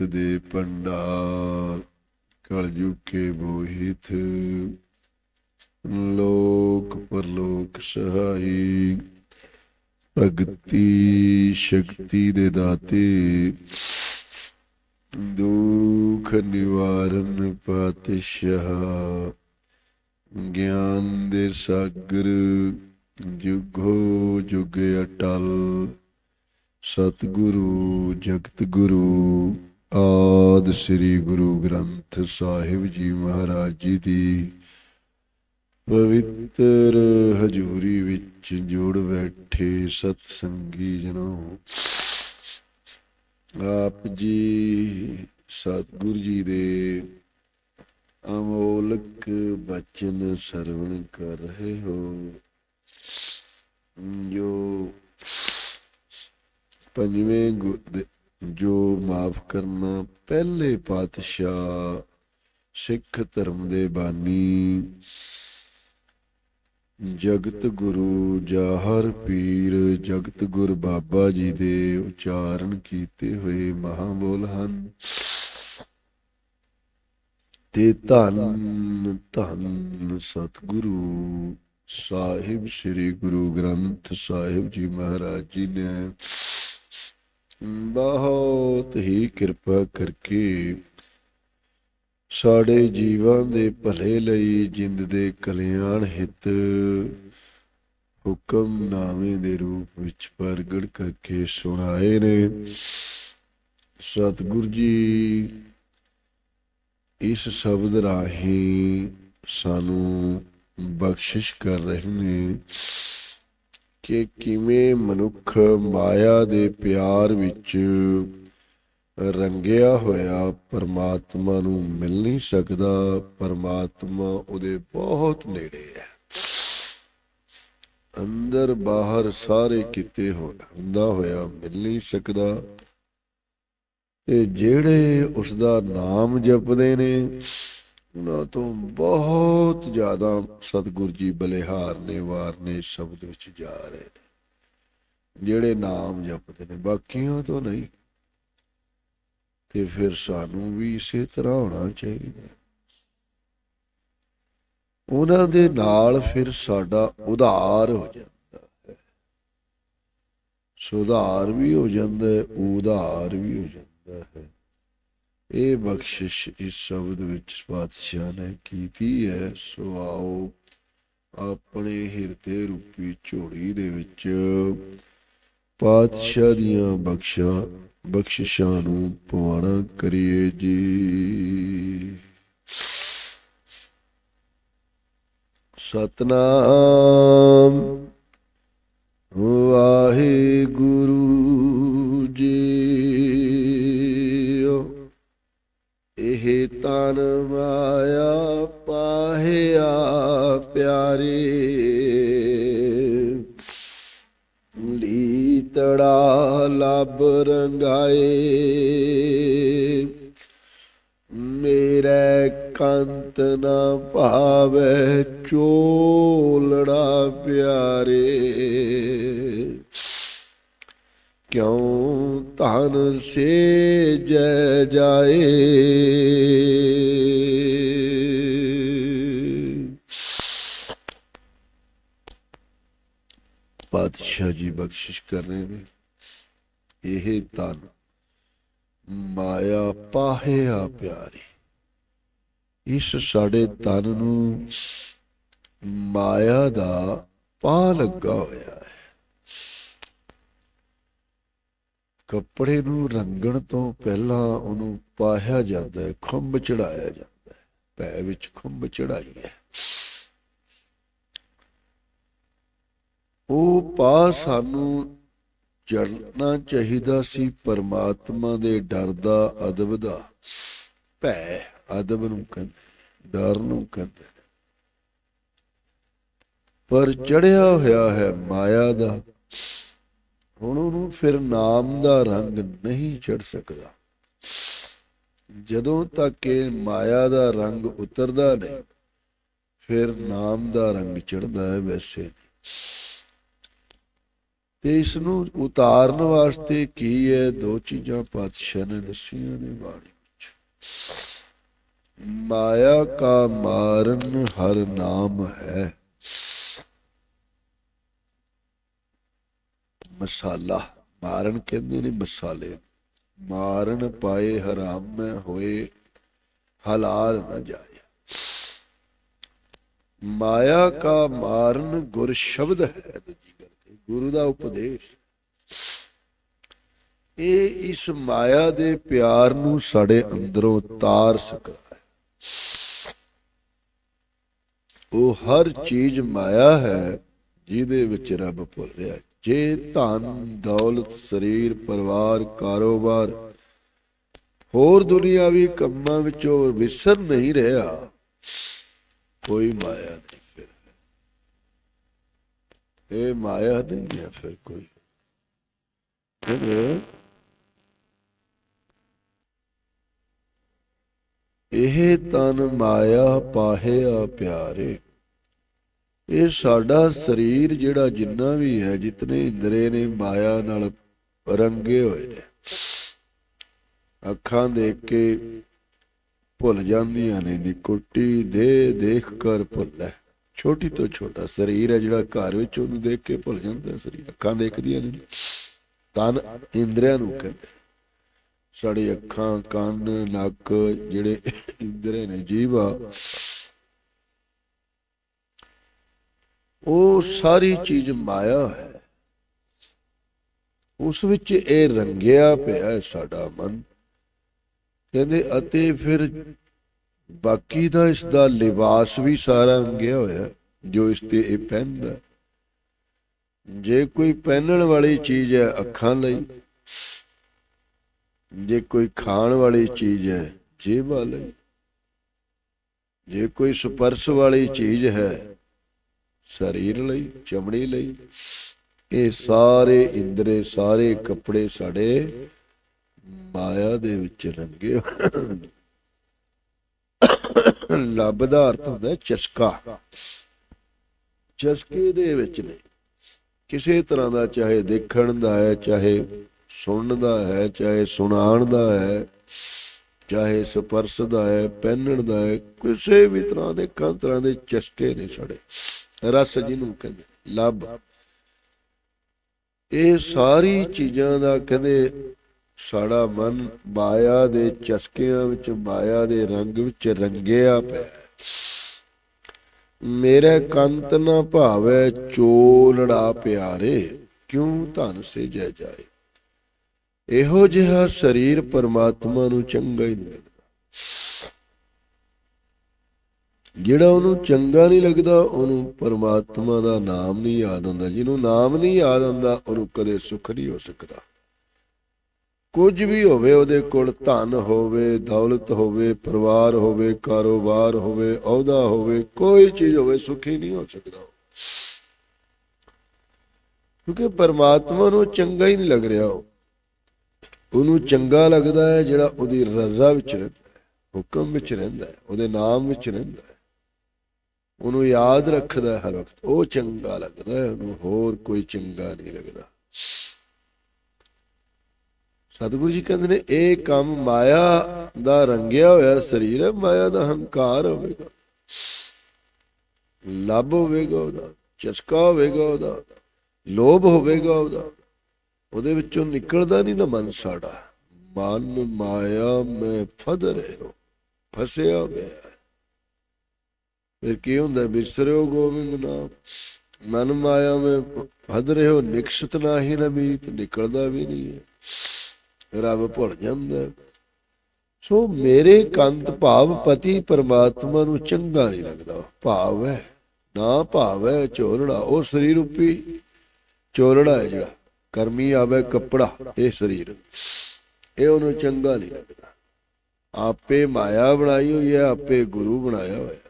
ਨਿਤ ਦੇ ਪੰਡਾਰ ਕਲਯੁਗ ਕੇ ਮੋਹਿਤ। ਲੋਕ ਪਰਲੋਕ ਸਹਾਈ, ਭਗਤੀ ਸ਼ਕਤੀ ਦੇ ਦਾਤੇ। ਦੁਖ ਨਿਵਾਰਨ ਪਾਤਸ਼ਾਹ, ਗਿਆਨ ਦੇ ਸਾਗਰ, ਜੁਗੋ ਜੁਗ ਅਟਲ। ਸਤਿਗੁਰੂ ਜਗਤ ਗੁਰੂ ਆਦ ਸ੍ਰੀ ਗੁਰੂ ਗ੍ਰੰਥ ਸਾਹਿਬ ਜੀ ਮਹਾਰਾਜ ਜੀ ਦੀ ਪਵਿੱਤਰ ਹਜੂਰੀ ਵਿੱਚ ਜੁੜ ਬੈਠੇ ਸਤ ਸੰਗੀ ਜਨੋ। ਆਪ ਜੀ ਸਤਿਗੁਰੂ ਜੀ ਦੇ ਅਮੋਲਕ ਬਚਨ ਸਰਵਣ ਕਰ ਰਹੇ ਹੋ। ਜੋ ਪੰਜਵੇਂ ਗੁਰ ਜੋ ਮਾਫ ਕਰਨਾ ਪਹਿਲੇ ਪਾਤਸ਼ਾਹ ਸਿੱਖ ਧਰਮ ਦੇ ਬਾਨੀ। ਜਗਤ ਗੁਰੂ ਜਾਹਰ ਪੀਰ, ਜਗਤ ਗੁਰ ਬਾਬਾ ਜੀ ਦੇ ਉਚਾਰਨ ਕੀਤੇ ਹੋਏ ਮਹਾਬੋਲ ਹਨ। ਤੇ ਧੰਨ ਧੰਨ ਸਤਿਗੁਰੂ ਸਾਹਿਬ, ਸ੍ਰੀ ਗੁਰੂ ਗ੍ਰੰਥ ਸਾਹਿਬ ਜੀ ਮਹਾਰਾਜ ਜੀ ਨੇ ਬਹੁਤ ਹੀ ਕਿਰਪਾ ਕਰਕੇ ਸਾਡੇ ਜੀਵਾਂ ਦੇ ਭਲੇ ਲਈ ਜਿੰਦ ਦੇ ਕਲਿਆਣ ਹਿਤ ਹੁਕਮਨਾਮੇ ਦੇ ਰੂਪ ਵਿੱਚ ਪ੍ਰਗਟ ਕਰਕੇ ਸੁਣਾਏ ਨੇ। ਸਤਿਗੁਰੂ ਜੀ, ਇਸ ਸ਼ਬਦ ਰਾਹੀਂ ਸਾਨੂੰ ਬਖਸ਼ਿਸ਼ ਕਰ ਰਹੇ ਨੇ। ਕਿ ਕਿਵੇਂ ਮਨੁੱਖ ਮਾਇਆ ਦੇ ਪਿਆਰ ਵਿੱਚ ਰੰਗਿਆ ਹੋਇਆ ਪਰਮਾਤਮਾ ਨੂੰ ਮਿਲ ਨਹੀਂ ਸਕਦਾ, ਪਰਮਾਤਮਾ ਉਹਦੇ ਬਹੁਤ ਨੇੜੇ ਹੈ। ਅੰਦਰ ਬਾਹਰ ਸਾਰੇ ਕਿਤੇ ਹੋ- ਹੁੰਦਾ ਹੋਇਆ ਮਿਲ ਨਹੀਂ ਸਕਦਾ। ਤੇ ਜਿਹੜੇ ਉਸ ਦਾ ਨਾਮ ਜਪਦੇ ਨੇ ਉਹਨਾਂ ਤੋਂ ਬਹੁਤ ਜ਼ਿਆਦਾ ਸਤਿਗੁਰੂ ਜੀ ਬਲਿਹਾਰ ਨੇ, ਵਾਰ ਸ਼ਬਦ ਵਿੱਚ ਜਾ ਰਹੇ ਨੇ। ਜਿਹੜੇ ਨਾਮ ਜਪਦੇ ਨੇ, ਬਾਕੀਆਂ ਤੋਂ ਨਹੀਂ। ਤੇ ਫਿਰ ਸਾਨੂੰ ਵੀ ਇਸੇ ਤਰ੍ਹਾਂ ਹੋਣਾ ਚਾਹੀਦਾ ਉਹਨਾਂ ਦੇ ਨਾਲ ਫਿਰ ਸਾਡਾ ਉਧਾਰ ਹੋ ਜਾਂਦਾ ਹੈ। ਸੁਧਾਰ ਵੀ ਹੋ ਜਾਂਦਾ ਹੈ, ਉਧਾਰ ਵੀ ਹੋ ਜਾਂਦਾ ਹੈ। ਇਹ ਬਖਸ਼ਿਸ਼ ਇਸ ਸ਼ਬਦ ਵਿੱਚ ਪਾਤਸ਼ਾਹ ਨੇ ਕੀਤੀ ਹੈ, ਸੋ ਆਓ ਆਪਣੇ ਹਿਰਦੇ ਰੂਪੀ ਝੋਲੀ ਦੇ ਵਿੱਚ ਪਾਤਸ਼ਾਹ ਦੀਆਂ ਬਖਸ਼ਾਂ, ਬਖਸ਼ਿਸ਼ਾਂ ਨੂੰ ਪਵਾਣਾ ਕਰੀਏ ਜੀ। ਸਤਨਾਮ ਵਾਹਿਗੁਰੂ ਜੀ। ਤਨ ਮਾਇਆ ਪਾਹਿਆ ਪਿਆਰੇ। ਲੀਤੜਾ ਲਬ ਰੰਗਾਏ। ਮੇਰੇ ਕੰਤ ਨਾ ਭਾਵੇ ਚੋਲੜਾ ਪਿਆਰੇ। ਕਿਉ ਧਨ ਸੇ ਜੈ ਜਾਏ? ਪਾਤਸ਼ਾਹ ਜੀ ਬਖਸ਼ਿਸ਼ ਕਰ ਰਹੇ ਨੇ। ਇਹ ਧਨ ਮਾਇਆ ਪਾਹਿਆ ਪਿਆਰੀ। ਇਸ ਸਾਡੇ ਤਨ ਨੂੰ ਮਾਇਆ ਦਾ ਪਾ ਲੱਗਾ ਹੋਇਆ ਹੈ। ਕੱਪੜੇ ਨੂੰ ਰੰਗਣ ਤੋਂ ਪਹਿਲਾਂ ਉਹਨੂੰ ਪਾਹਿਆ ਜਾਂਦਾ ਹੈ, ਖੰਭ ਚੜਾਇਆ ਜਾਂਦਾ ਹੈ ਪੈ ਵਿੱਚ ਖੰਭ ਚੜਾਈ ਹੈ। ਉਹ ਪਾ ਸਾਨੂੰ ਚੜਨਾ ਚਾਹੀਦਾ ਸੀ, ਪਰਮਾਤਮਾ ਦੇ ਡਰ ਦਾ ਅਦਬ ਦਾ। ਭੈ ਅਦਬ ਨੂੰ ਕਹਿੰਦੇ, ਡਰ ਨੂੰ ਕਹਿੰਦੇ। ਪਰ ਚੜਿਆ ਹੋਇਆ ਹੈ ਮਾਇਆ ਦਾ ਹੁਣ ਉਹਨੂੰ ਫਿਰ ਨਾਮ ਦਾ ਰੰਗ ਨਹੀਂ ਚੜ ਸਕਦਾ। ਜਦੋਂ ਤੱਕ ਇਹ ਮਾਇਆ ਦਾ ਰੰਗ ਉਤਰਦਾ ਨਹੀਂ, ਫਿਰ ਨਾਮ ਦਾ ਰੰਗ ਚੜਦਾ ਹੈ ਵੈਸੇ ਤੇ ਇਸ ਨੂੰ ਉਤਾਰਨ ਵਾਸਤੇ ਕੀ ਹੈ? ਦੋ ਚੀਜ਼ਾਂ ਪਾਤਸ਼ਾਹ ਨੇ ਦੱਸੀਆਂ ਨੇ ਬਾਣੀ ਵਿੱਚ। ਮਾਇਆ ਕਾ ਮਾਰਨ ਹਰ ਨਾਮ ਹੈ। ਮਸਾਲਾ। ਮਾਰਨ ਕਹਿੰਦੇ ਨੇ ਮਸਾਲੇ। ਮਾਰਨ ਪਾਏ ਹਰਾਮ ਮੈਂ ਹੋਏ ਹਲਾਲ ਨਾ ਜਾਏ। ਮਾਇਆ ਕਾ ਮਾਰਨ ਗੁਰ ਸ਼ਬਦ ਹੈ ਦੂਜੀ ਗੱਲ ਗੁਰੂ ਦਾ ਉਪਦੇਸ਼। ਇਹ ਇਸ ਮਾਇਆ ਦੇ ਪਿਆਰ ਨੂੰ ਸਾਡੇ ਅੰਦਰੋਂ ਤਾਰ ਸਕਦਾ ਹੈ। ਉਹ ਹਰ ਚੀਜ਼ ਮਾਇਆ ਹੈ, ਜਿਹਦੇ ਵਿੱਚ ਰੱਬ ਭੁੱਲ ਰਿਹਾ ਹੈ। ਜੇ ਧਨ, ਦੌਲਤ, ਸਰੀਰ, ਪਰਿਵਾਰ, ਕਾਰੋਬਾਰ ਹੋਰ ਦੁਨੀਆਵੀ ਕੰਮਾਂ ਵਿੱਚੋਂ ਵਿਸਰ ਨਹੀਂ ਰਿਹਾ, ਕੋਈ ਮਾਇਆ ਨਹੀਂ ਫਿਰ। ਇਹ ਮਾਇਆ ਨਹੀਂ ਹੈ ਫਿਰ ਕੋਈ। ਇਹ ਇਹ ਤਨ ਮਾਇਆ ਪਾਹਿਆ ਪਿਆਰੇ। ਇਹ ਸਾਡਾ ਸਰੀਰ ਜਿਹੜਾ ਜਿੰਨਾ ਵੀ ਹੈ, ਜਿਤਨੇ ਇੰਦਰੇ ਨੇ ਮਾਇਆ ਨਾਲ ਰੰਗੇ ਹੋਏ ਨੇ, ਅੱਖਾਂ ਦੇਖ ਕੇ ਭੁੱਲ ਜਾਂਦੀਆਂ ਨੇ, ਨਿਕੁੱਟੀ ਦੇ ਦੇਖ ਕਰ ਭੁੱਲੈ। ਛੋਟੀ ਤੋਂ ਛੋਟਾ ਸਰੀਰ ਹੈ ਜਿਹੜਾ ਘਰ ਵਿੱਚ ਉਹਨੂੰ ਦੇਖ ਕੇ ਭੁੱਲ ਜਾਂਦਾ ਸਰੀਰ ਅੱਖਾਂ ਦੇਖਦੀਆਂ ਨੇ। ਤਨ ਇੰਦਰੀਆਂ ਨੂੰ ਕਹਿੰਦੇ ਸਾਡੀ ਅੱਖਾਂ, ਕੰਨ, ਨੱਕ ਜਿਹੜੇ ਇੰਦਰੇ ਨੇ, ਜੀਵਾ ਉਹ ਸਾਰੀ ਚੀਜ਼ ਮਾਇਆ ਹੈ। ਉਸ ਵਿੱਚ ਇਹ ਰੰਗਿਆ ਪਿਆ ਹੈ ਸਾਡਾ ਮਨ। ਕਹਿੰਦੇ, ਅਤੇ ਫਿਰ ਬਾਕੀ ਦਾ ਇਸ ਦਾ ਲਿਬਾਸ ਵੀ ਸਾਰਾ ਰੰਗਿਆ ਹੋਇਆ ਜੋ ਇਸ ਤੇ ਇਹ ਪਹਿਨਦਾ ਜੇ ਕੋਈ ਪਹਿਨਣ ਵਾਲੀ ਚੀਜ਼ ਹੈ ਅੱਖਾਂ ਲਈ, ਜੇ ਕੋਈ ਖਾਣ ਵਾਲੀ ਚੀਜ਼ ਹੈ ਜੇਬਾਂ ਲਈ, ਜੇ ਕੋਈ ਸਪਰਸ਼ ਵਾਲੀ ਚੀਜ਼ ਹੈ ਸਰੀਰ ਲਈ, ਚਮੜੀ ਲਈ। ਇਹ ਸਾਰੇ ਇੰਦਰੇ, ਸਾਰੇ ਕੱਪੜੇ ਸਾਡੇ ਮਾਇਆ ਦੇ ਵਿੱਚ ਰੰਗੇ ਲੱਭ ਦਾ ਅਰਥ ਹੁੰਦਾ ਚਸਕਾ। ਚਸਕੇ ਦੇ ਵਿੱਚ ਨੇ। ਕਿਸੇ ਤਰ੍ਹਾਂ ਦਾ ਚਾਹੇ ਦੇਖਣ ਦਾ ਹੈ, ਚਾਹੇ ਸੁਣਨ ਦਾ ਹੈ, ਚਾਹੇ ਸੁਣਾਉਣ ਦਾ ਹੈ, ਚਾਹੇ ਸਪਰਸ਼ ਦਾ ਹੈ, ਪਹਿਨਣ ਦਾ ਹੈ, ਕਿਸੇ ਵੀ ਤਰ੍ਹਾਂ ਦੇ, ਕਈ ਤਰ੍ਹਾਂ ਦੇ ਚਸਕੇ ਨੇ ਸਾਡੇ। ਰਸ ਜਿਹਨੂੰ ਕਹਿੰਦੇ, ਲੱਭ। ਇਹ ਸਾਰੀ ਚੀਜ਼ਾਂ ਦਾ ਕਹਿੰਦੇ ਸਾਡਾ ਮਨ ਮਾਇਆ ਦੇ ਚਸਕਿਆਂ ਵਿੱਚ, ਮਾਇਆ ਦੇ ਰੰਗ ਵਿੱਚ ਰੰਗਿਆ ਪਿਆ। ਹੈ। ਮੇਰੇ ਕੰਤ ਨਾ ਭਾਵੈ ਚੋਲੜਾ ਪਿਆਰੇ, ਕਿਉਂ ਧਨ ਸੇ ਜੈ ਜਾਏ? ਇਹੋ ਜਿਹਾ ਸਰੀਰ ਪਰਮਾਤਮਾ ਨੂੰ ਚੰਗਾ ਹੀ ਨਹੀਂ ਲੱਗਦਾ। ਜਿਹੜਾ ਉਹਨੂੰ ਚੰਗਾ ਨਹੀਂ ਲੱਗਦਾ, ਉਹਨੂੰ ਪਰਮਾਤਮਾ ਦਾ ਨਾਮ ਨਹੀਂ ਯਾਦ ਆਉਂਦਾ। ਜਿਹਨੂੰ ਨਾਮ ਨਹੀਂ ਯਾਦ ਆਉਂਦਾ, ਉਹਨੂੰ ਕਦੇ ਸੁੱਖ ਨਹੀਂ ਹੋ ਸਕਦਾ। ਕੁਝ ਵੀ ਹੋਵੇ, ਉਹਦੇ ਕੋਲ ਧਨ ਹੋਵੇ, ਦੌਲਤ ਹੋਵੇ, ਪਰਿਵਾਰ ਹੋਵੇ, ਕਾਰੋਬਾਰ ਹੋਵੇ, ਅਹੁਦਾ ਹੋਵੇ, ਕੋਈ ਚੀਜ਼ ਹੋਵੇ, ਸੁਖੀ ਨਹੀਂ ਹੋ ਸਕਦਾ ਕਿਉਂਕਿ ਪਰਮਾਤਮਾ ਨੂੰ ਚੰਗਾ ਹੀ ਨਹੀਂ ਲੱਗ ਰਿਹਾ ਉਹ। ਉਹਨੂੰ ਚੰਗਾ ਲੱਗਦਾ ਹੈ ਜਿਹੜਾ ਉਹਦੀ ਰਜ਼ਾ ਵਿੱਚ ਰਹਿੰਦਾ ਹੈ, ਹੁਕਮ ਵਿੱਚ ਰਹਿੰਦਾ ਹੈ, ਉਹਦੇ ਨਾਮ ਵਿੱਚ ਰਹਿੰਦਾ ਹੈ। ਉਹਨੂੰ ਯਾਦ ਰੱਖਦਾ ਹਰ ਵਕਤ। ਉਹ ਚੰਗਾ ਲੱਗਦਾ ਹੈ, ਉਹਨੂੰ ਹੋਰ ਕੋਈ ਚੰਗਾ ਨਹੀਂ ਲੱਗਦਾ। ਸਤਿਗੁਰੂ ਜੀ ਕਹਿੰਦੇ ਨੇ, ਇਹ ਕੰਮ ਮਾਇਆ ਦਾ ਰੰਗਿਆ ਹੋਇਆ ਸਰੀਰ ਹੈ, ਮਾਇਆ ਦਾ ਹੰਕਾਰ ਹੋਵੇਗਾ। ਲੱਭ ਹੋਵੇਗਾ ਉਹਦਾ, ਚਸਕਾ ਹੋਵੇਗਾ ਉਹਦਾ, ਲੋਭ ਹੋਵੇਗਾ ਉਹਦਾ। ਉਹਦੇ ਵਿੱਚੋਂ ਨਿਕਲਦਾ ਨਹੀਂ ਨਾ ਮਨ ਸਾਡਾ। ਮਨ ਮਾਇਆ, ਮੈਂ ਫਦ ਰਹੇ ਹੋ ਫਸਿਆ ਹੋਇਆ। ਫਿਰ ਕੀ ਹੁੰਦਾ ਵਿਸਰਿਓ ਗੋਬਿੰਦ ਨਾਮ। ਮਨ ਮਾਇਆ ਮੈਂ ਫਦ ਰਹੇ ਹੋ, ਨਿਕਸ਼ਤ ਨਾਹੀ ਨਮੀਤ ਨਿਕਲਦਾ ਵੀ ਨਹੀਂ ਹੈ। ਰੱਬ ਭੁੱਲ ਜਾਂਦਾ। ਸੋ ਮੇਰੇ ਕੰਤ ਭਾਵ ਪਤੀ ਪਰਮਾਤਮਾ ਨੂੰ ਚੰਗਾ ਨਹੀਂ ਲੱਗਦਾ। ਭਾਵ ਹੈ, ਨਾ ਭਾਵ ਹੈ ਚੋਲੜਾ ਉਹ ਸਰੀਰ ਰੂਪੀ ਚੋਲੜਾ ਹੈ ਜਿਹੜਾ। ਕਰਮੀ ਆਵੇ ਕੱਪੜਾ, ਇਹ ਸਰੀਰ। ਇਹ ਉਹਨੂੰ ਚੰਗਾ ਨਹੀਂ ਲੱਗਦਾ। ਆਪੇ ਮਾਇਆ ਬਣਾਈ ਹੋਈ ਹੈ, ਆਪੇ ਗੁਰੂ ਬਣਾਇਆ ਹੋਇਆ।